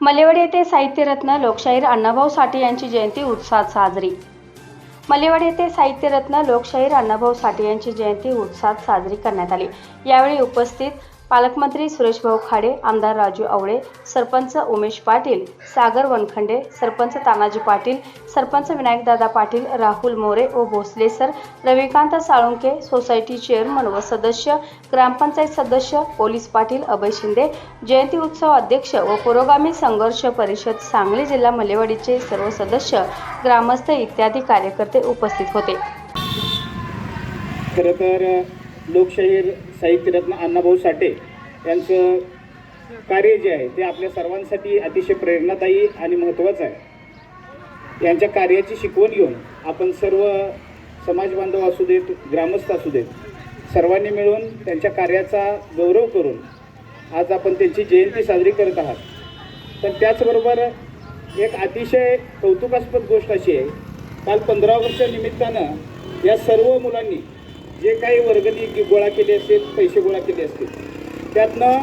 मलेवाडी येथे साहित्यरत्न लोकशाहीर अण्णाभाऊ साठे यांची जयंती उत्साहात साजरी. मलेवाड येथे साहित्यरत्न लोकशाहीर अण्णाभाऊ साठे यांची जयंती उत्साहात साजरी करण्यात आली. यावेळी उपस्थित पालकमंत्री सुरेशभाऊ खाडे आमदार राजू आवळे सरपंच उमेश पाटील सागर वनखंडे सरपंच तानाजी पाटील सरपंच विनायकदादा पाटील राहुल मोरे व Bhosale sir Ravikant Salunke society chairman व सदस्य ग्रामपंचायत सदस्य पोलीस पाटील अभय शिंदे जयंती उत्सव अध्यक्ष व पुरोगामी संघर्ष परिषद सांगली जिल्हा मलेवाडीचे सर्व सदस्य ग्रामस्थ इत्यादी कार्यकर्ते उपस्थित होते. लोकशाहीर साहित्यरत्न अण्णाभाऊ साठे यांचं कार्य जे आहे ते आपल्या सर्वांसाठी अतिशय प्रेरणादायी आणि महत्त्वाचं आहे. यांच्या कार्याची शिकवण घेऊन आपण सर्व समाजबांधव असू देत ग्रामस्थ असू देत सर्वांनी मिळून त्यांच्या कार्याचा गौरव करून आज आपण त्यांची जयंती साजरी करत आहात. पण त्याचबरोबर एक अतिशय कौतुकास्पद गोष्ट अशी आहे काल पंधरा वर्ष निमित्तानं या सर्व मुलांनी जे काही वर्गणी गोळा केले असेल पैसे गोळा केले असतील त्यातनं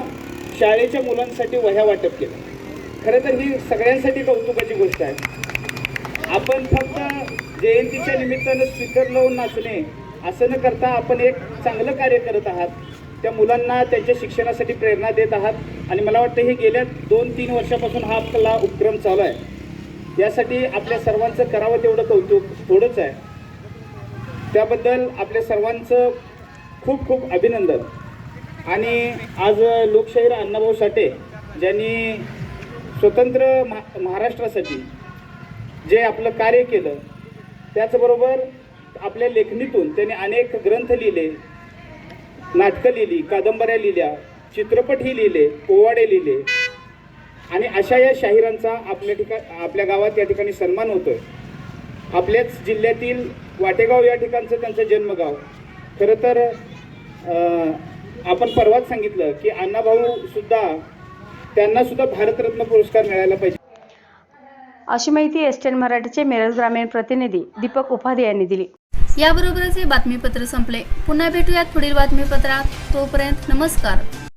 शाळेच्या मुलांसाठी वह्या वाटप केलं खरं तर ही सगळ्यांसाठी कौतुकाची गोष्ट आहे. आपण फक्त जयंतीच्या निमित्तानं स्पीकर लावून नाचणे असं न करता आपण एक चांगलं कार्य करत आहात. त्या मुलांना त्यांच्या शिक्षणासाठी प्रेरणा देत आहात. आणि मला वाटतं हे गेल्या दोन तीन वर्षापासून हा आपला उपक्रम चालू आहे. यासाठी आपल्या सर्वांचं करावं तेवढं कौतुक थोडंच आहे. त्याबद्दल आपल्या सर्वांचं खूप खूप अभिनंदन. आणि आज लोकशाहीर अण्णाभाऊ साठे ज्यांनी स्वतंत्र महा महाराष्ट्रासाठी जे आपलं कार्य केलं त्याचबरोबर आपल्या लेखणीतून त्यांनी अनेक ग्रंथ लिहिले नाटकं लिहिली कादंबऱ्या लिहिल्या चित्रपटही लिहिले पोवाडे लिहिले. आणि अशा या शाहिरांचा आपल्या ठिकाण आपल्या गावात या ठिकाणी सन्मान होतोय. आपल्याच जिल्ह्यातील वाटेगाव या ठिकाणचं त्यांचं जन्मगाव. खरं तर आपण परवाच सांगितलं की अण्णाभाऊ सुद्धा त्यांना सुद्धा भारतरत्न पुरस्कार मिळायला पाहिजे. अशी माहिती एसटेन मराठीचे मिरज ग्रामीण प्रतिनिधी दीपक उपाध्ये यांनी दिली. याबरोबरच हे बातमीपत्र संपले. पुन्हा भेटूयात पुढील बातमीपत्रात. तोपर्यंत नमस्कार.